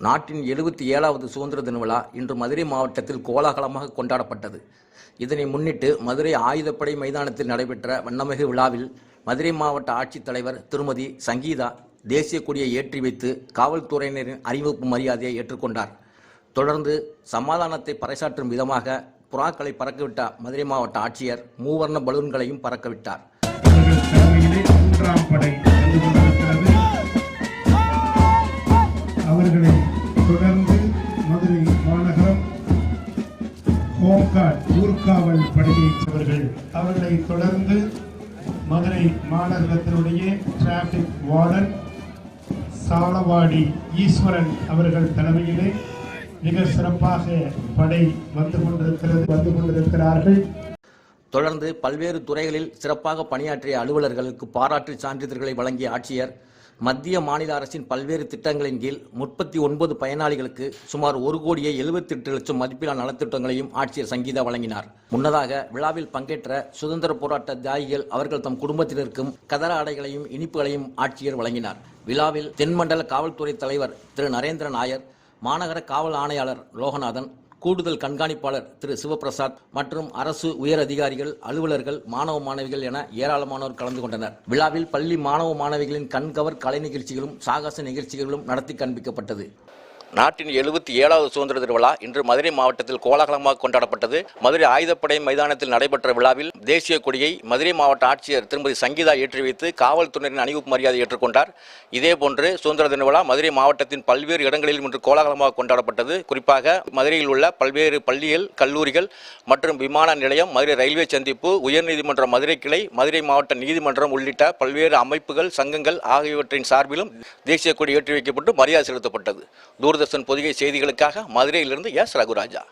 நாட்டின் எழுபத்தி ஏழாவது சுதந்திர தின விழா இன்று மதுரை மாவட்டத்தில் கோலாகலமாக கொண்டாடப்பட்டது. இதனை முன்னிட்டு மதுரை ஆயுதப்படை மைதானத்தில் நடைபெற்ற வண்ணமிகு விழாவில் மதுரை மாவட்ட ஆட்சித்தலைவர் திருமதி சங்கீதா தேசிய கொடியை ஏற்றி வைத்து காவல்துறையினரின் அறிவிப்பு மரியாதையை ஏற்றுக்கொண்டார். தொடர்ந்து சமாதானத்தை பறைசாற்றும் விதமாக புறாக்களை பறக்கவிட்ட மதுரை மாவட்ட ஆட்சியர் மூவர்ண பலூன்களையும் பறக்கவிட்டார். ஹோம்கார்ட் ஊர்காவல் படையை அவர்களை தொடர்ந்து மதுரை மாநகரத்தினுடைய டிராபிக் வார்டன் சாலவாடி ஈஸ்வரன் அவர்கள் தலைமையிலே மிக சிறப்பாக படை வந்து கொண்டிருக்கிறது வந்து கொண்டிருக்கிறார்கள். தொடர்ந்து பல்வேறு துறைகளில் சிறப்பாக பணியாற்றிய அலுவலர்களுக்கு பாராட்டு சான்றிதழ்களை வழங்கிய ஆட்சியர் மத்திய மாநில அரசின் பல்வேறு திட்டங்களின் கீழ் முப்பத்தி ஒன்பது பயனாளிகளுக்கு சுமார் ஒரு கோடியே எழுபத்தி எட்டு லட்சம் மதிப்பிலான நலத்திட்டங்களையும் ஆட்சியர் சங்கீதா வழங்கினார். முன்னதாக விழாவில் பங்கேற்ற சுதந்திர போராட்ட தியாகிகள் அவர்கள் தம் குடும்பத்தினருக்கும் கதர ஆடைகளையும் இனிப்புகளையும் ஆட்சியர் வழங்கினார். விழாவில் தென்மண்டல காவல்துறை தலைவர் திரு நரேந்திர நாயர் மாநகர காவல் ஆணையாளர் லோகநாதன் கூடுதல் கண்காணிப்பாளர் திரு சிவபிரசாத் மற்றும் அரசு உயர் அதிகாரிகள் அலுவலர்கள் மாணவ மாணவிகள் என ஏராளமானோர் கலந்து கொண்டனர். விழாவில் பள்ளி மாணவ மாணவிகளின் கண்கவர் கலை நிகழ்ச்சிகளும் சாகச நிகழ்ச்சிகளும் நடத்தி காண்பிக்கப்பட்டது நாட்டின் எழுபத்தி ஏழாவது சுதந்திர திருவிழா இன்று மதுரை மாவட்டத்தில் கோலாகலமாக கொண்டாடப்பட்டது. மதுரை ஆயுதப்படை மைதானத்தில் நடைபெற்ற விழாவில் தேசிய கொடியை மதுரை மாவட்ட ஆட்சியர் திருமதி சங்கீதா ஏற்றி வைத்து காவல்துறையின் அணிவு மரியாதை ஏற்றுக்கொண்டார். இதேபோன்று சுதந்திர தின விழா மதுரை மாவட்டத்தின் பல்வேறு இடங்களில் இன்று கோலாகலமாக கொண்டாடப்பட்டது. குறிப்பாக மதுரையில் உள்ள பல்வேறு பள்ளிகள் கல்லூரிகள் மற்றும் விமான நிலையம் மதுரை ரயில்வே சந்திப்பு உயர்நீதிமன்ற மதுரை கிளை மதுரை மாவட்ட நீதிமன்றம் உள்ளிட்ட பல்வேறு அமைப்புகள் சங்கங்கள் ஆகியவற்றின் சார்பிலும் தேசிய கொடி ஏற்றி வைக்கப்பட்டு மரியாதை செலுத்தப்பட்டது. தூர்தர்ஷன் பொதிகை செய்திகளுக்காக மதுரையிலிருந்து எஸ் ரகுராஜா.